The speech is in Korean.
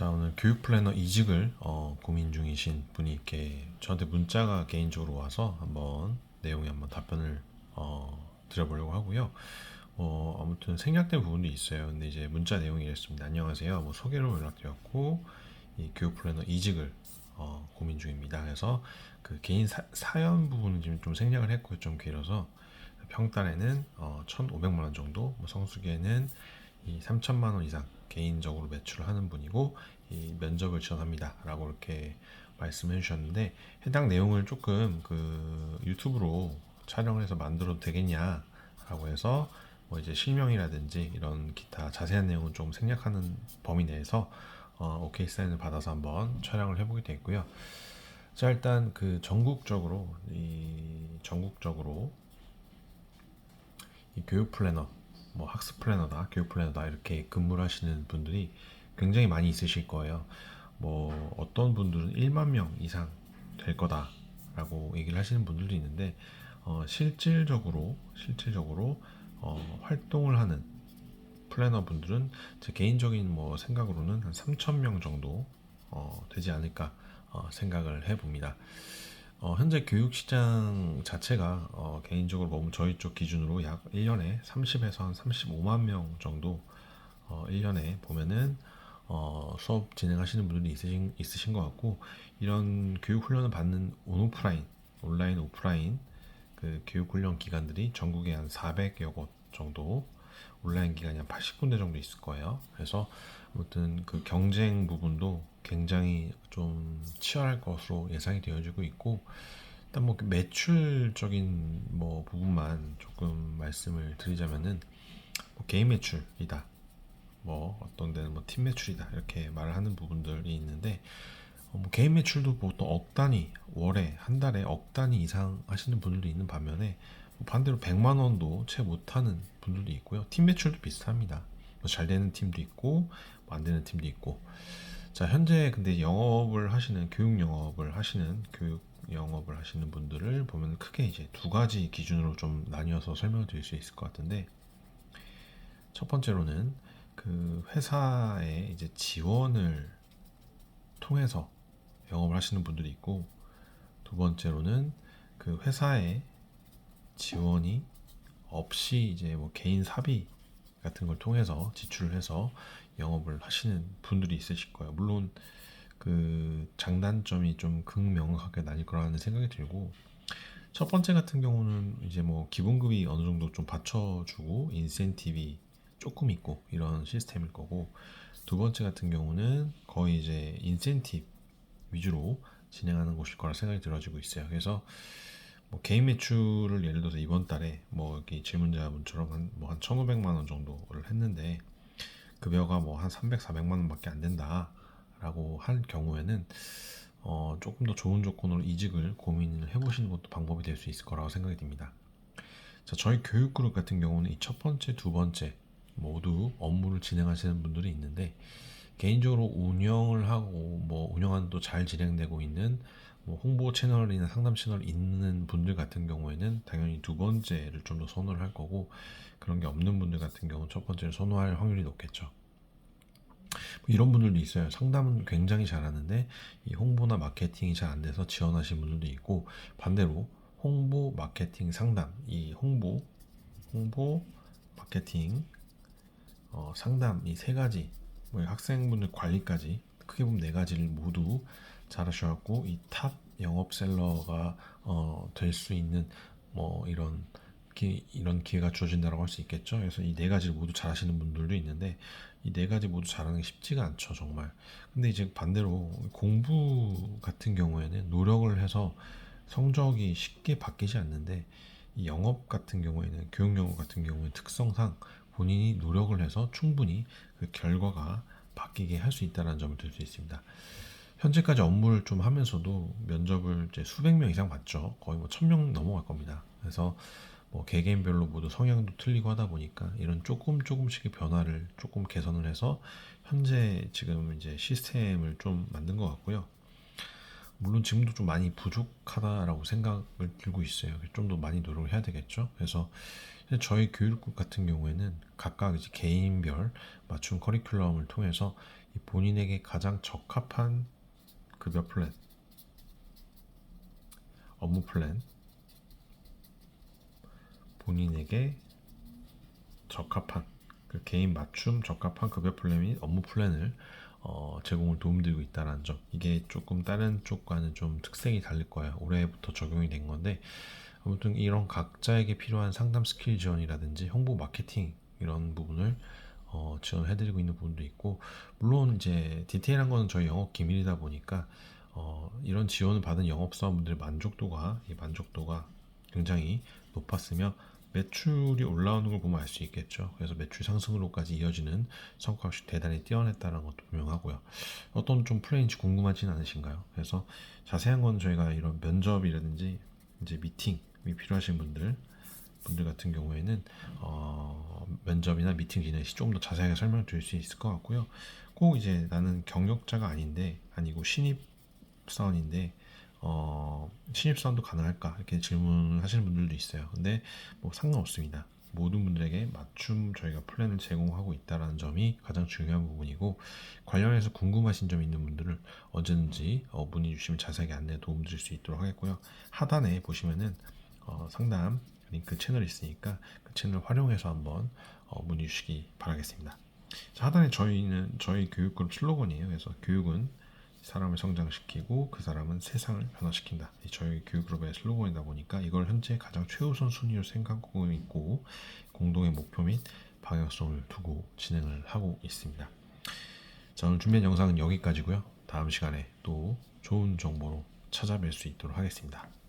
자 오늘 교육 플래너 이직을 어, 고민 중이신 분이 이렇게 저한테 문자가 개인적으로 와서 한번 내용에 한번 답변을 어, 드려보려고 하고요. 어, 아무튼 생략된 부분도 있어요. 근데 이제 문자 내용이 이랬습니다. 안녕하세요. 뭐 소개로 연락드렸고 이 교육 플래너 이직을 어, 고민 중입니다. 그래서 그 개인 사, 사연 부분은 지금 좀 생략을 했고요. 좀 길어서 평달에는 어, 1,500만 원 정도, 뭐 성수기에는 이 3천만 원 이상 개인적으로 매출을 하는 분이고 이 면접을 지원합니다라고 이렇게 말씀해 주셨는데 해당 내용을 조금 그 유튜브로 촬영을 해서 만들어도 되겠냐라고 해서 뭐 이제 실명이라든지 이런 기타 자세한 내용은 좀 생략하는 범위 내에서 어, 오케이 사인을 받아서 한번 촬영을 해보게 됐고요. 자 일단 그 전국적으로 이 전국적으로 이 교육 플래너 뭐 학습 플래너다, 교육 플래너다 이렇게 근무를 하시는 분들이 굉장히 많이 있으실 거예요. 뭐 어떤 분들은 1만 명 이상 될 거다라고 얘기를 하시는 분들도 있는데 어, 실질적으로 실질적으로 어, 활동을 하는 플래너 분들은 제 개인적인 뭐 생각으로는 한 3천 명 정도 어, 되지 않을까 어, 생각을 해봅니다. 어, 현재 교육 시장 자체가 어, 개인적으로 뭐 저희 쪽 기준으로 약 1년에 30에서 한 35만 명 정도 어, 1년에 보면은 어, 수업 진행하시는 분들이 있으신, 있으신 것 같고 이런 교육 훈련을 받는 온오프라인, 온라인, 오프라인 그 교육 훈련 기관들이 전국에 한 400여 곳 정도 온라인 기관이 한 80군데 정도 있을 거예요. 그래서 아무튼 그 경쟁 부분도 굉장히 좀 치열할 것으로 예상이 되어지고 있고 일단 뭐그 매출적인 뭐 부분만 조금 말씀을 드리자면은 뭐 개인 매출이다. 뭐 어떤 데는 뭐 팀 매출이다 이렇게 말을 하는 부분들이 있는데 어, 뭐 개인 매출도 보통 억 단위 월에 한 달에 억 단위 이상 하시는 분들도 있는 반면에 뭐 반대로 100만 원도 채 못하는 분들도 있고요. 팀 매출도 비슷합니다. 뭐 잘 되는 팀도 있고 뭐 안 되는 팀도 있고. 자 현재 근데 영업을 하시는 교육 영업을 하시는 교육 영업을 하시는 분들을 보면 크게 이제 두 가지 기준으로 좀 나뉘어서 설명을 드릴 수 있을 것 같은데 첫 번째로는 그 회사의 이제 지원을 통해서 영업을 하시는 분들이 있고 두 번째로는 그 회사의 지원이 없이 이제 뭐 개인 사비 같은 걸 통해서 지출을 해서 영업을 하시는 분들이 있으실 거예요. 물론 그 장단점이 좀 극명하게 나뉠 거라는 생각이 들고 첫 번째 같은 경우는 이제 뭐 기본급이 어느 정도 좀 받쳐주고 인센티브이 조금 있고 이런 시스템일 거고 두 번째 같은 경우는 거의 이제 인센티브 위주로 진행하는 곳일 거라 생각이 들어지고 있어요. 그래서 뭐 개인 매출을 예를 들어서 이번 달에 뭐 여기 질문자분처럼 한 뭐 한 1,500만 원 정도를 했는데 급여가 뭐 한 300, 400만 원밖에 안 된다라고 할 경우에는 어 조금 더 좋은 조건으로 이직을 고민을 해보시는 것도 방법이 될 수 있을 거라고 생각이 듭니다. 자, 저희 교육 그룹 같은 경우는 이 첫 번째, 두 번째 모두 업무를 진행하시는 분들이 있는데 개인적으로 운영을 하고 뭐 운영은 또잘 진행되고 있는 뭐 홍보 채널이나 상담 채널 있는 분들 같은 경우에는 당연히 두 번째를 좀 더 선호를 할 거고 그런 게 없는 분들 같은 경우는 첫 번째를 선호할 확률이 높겠죠. 뭐 이런 분들도 있어요. 상담은 굉장히 잘하는데 이 홍보나 마케팅이 잘 안 돼서 지원하신 분들도 있고 반대로 홍보, 마케팅, 상담 이 홍보, 홍보, 마케팅, 어, 상담 이 세 가지 뭐 학생분들 관리까지 크게 보면 네 가지를 모두 잘하셔갖고 이 탑 영업셀러가 어, 될 수 있는 뭐 이런 기, 이런 기회가 주어진다고 할 수 있겠죠. 그래서 이 네 가지를 모두 잘하시는 분들도 있는데 이 네 가지 모두 잘하는 게 쉽지가 않죠, 정말. 근데 이제 반대로 공부 같은 경우에는 노력을 해서 성적이 쉽게 바뀌지 않는데 이 영업 같은 경우에는 교육 영업 같은 경우에 특성상 본인이 노력을 해서 충분히 그 결과가 바뀌게 할 수 있다는 점을 들 수 있습니다. 현재까지 업무를 좀 하면서도 면접을 이제 수백 명 이상 봤죠. 거의 뭐 천 명 넘어갈 겁니다. 그래서 뭐 개개인별로 모두 성향도 틀리고 하다 보니까 이런 조금 조금씩의 변화를 조금 개선을 해서 현재 지금 이제 시스템을 좀 만든 것 같고요. 물론 지금도 좀 많이 부족하다라고 생각을 들고 있어요. 좀 더 많이 노력을 해야 되겠죠. 그래서 저희 교육국 같은 경우에는 각각 이제 개인별 맞춤 커리큘럼을 통해서 이 본인에게 가장 적합한 급여 플랜, 업무 플랜, 본인에게 적합한 그 개인 맞춤 적합한 급여 플랜 및 업무 플랜을 어, 제공을 도움드리고 있다는 점. 이게 조금 다른 쪽과는 좀 특색이 다를 거예요. 올해부터 적용이 된 건데 아무튼 이런 각자에게 필요한 상담 스킬 지원이라든지 홍보 마케팅 이런 부분을 어, 지원해드리고 있는 부분도 있고 물론 이제 디테일한 거는 저희 영업 기밀이다 보니까 어, 이런 지원을 받은 영업사원분들의 만족도가 이 만족도가 굉장히 높았으며 매출이 올라오는 걸 보면 알 수 있겠죠. 그래서 매출 상승으로까지 이어지는 성과 역시 대단히 뛰어냈다는 것도 분명하고요. 어떤 좀 플레이인지 궁금하진 않으신가요? 그래서 자세한 건 저희가 이런 면접이라든지 이제 미팅이 필요하신 분들 분들 같은 경우에는 어, 면접이나 미팅 진행 시 조금 더 자세하게 설명드릴 수 있을 것 같고요. 꼭 이제 나는 경력자가 아닌데 아니고 신입 사원인데 어, 신입사원도 가능할까 이렇게 질문을 하시는 분들도 있어요. 근데 뭐 상관없습니다. 모든 분들에게 맞춤 저희가 플랜을 제공하고 있다는 점이 가장 중요한 부분이고 관련해서 궁금하신 점 있는 분들을 언제든지 어, 문의 주시면 자세하게 안내 도움 드릴 수 있도록 하겠고요. 하단에 보시면은 어, 상담 링크 채널이 있으니까 그 채널 활용해서 한번 어, 문의 주시기 바라겠습니다. 자, 하단에 저희는 저희 교육그룹 슬로건이에요. 그래서 교육은 사람을 성장시키고 그 사람은 세상을 변화시킨다. 이 저희 교육그룹의 슬로건이다 보니까 이걸 현재 가장 최우선 순위로 생각하고 있고 공동의 목표 및 방향성을 두고 진행을 하고 있습니다. 자 오늘 준비한 영상은 여기까지고요. 다음 시간에 또 좋은 정보로 찾아뵐 수 있도록 하겠습니다.